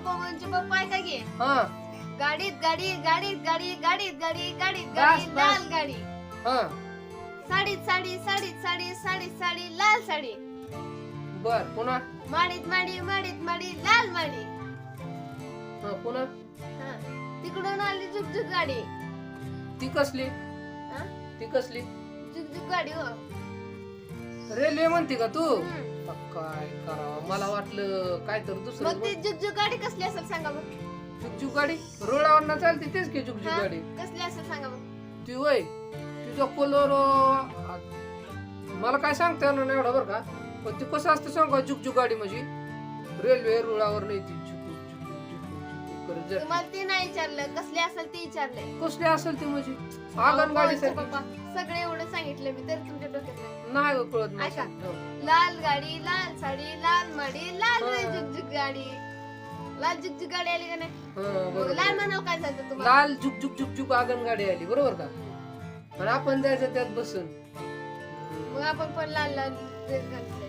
पप्पांचे पप्पा आहे का हा. गाडीत गाडी गाडीत गाडी गाडीत गाडी गाडीत बस, गाडी बस. लाल गाडी. हा. साडीत साडी साडीत साडी साडीत साडी लाल साडी. बर पुन्हा? माडीत माडी माडीत माडी लाल माडी. हा पुन्हा? हा. तिकडून आली झुकझुक गाडी. ती कसली? हा? ती कसली? झुकझुक गाडी हो. रेल्वे म्हणते का तू? हम्म. काय करावं? मला वाटलं काय तर दुसरं मग ती झुकझुक गाडी कसली असेल सांगा बघ जुगजुग गाडी रोडावर चालते तेच की जुगजुग हा? गाडी कसली असेल सांगा बघ ती वय तुझा कलर मला काय सांगता येणार नाही एवढा बरं का. पण ती कसं असतं सांग जुगजुग गाडी म्हणजे? रेल्वे रुळावर नाही ती झुकू तुम्हाला ते नाही विचारलं कसली असेल ते विचारलंय कसली असेल ती म्हणजे? आगन गाडी पप्पा? सगळे एवढं सांगितलं मी तरी तुमच्या डोक्यात नाही. नाही गं कळत नाही. ऐका. हो. लाल गाडी लाल साडी लाल माडी लाल हा. झुकझुक गाडी. लाल झुकझुक गाडी आली का नाही? हा, बरोबर. लाल म्हणावं काय झालं तुम्हाला? लाल झुक झुक झुक झुक आगन गाडी आली बरोबर का? आणि आपण जायचं त्यात बसून. मग आपण पण लाल लाल ड्रेस घालतोय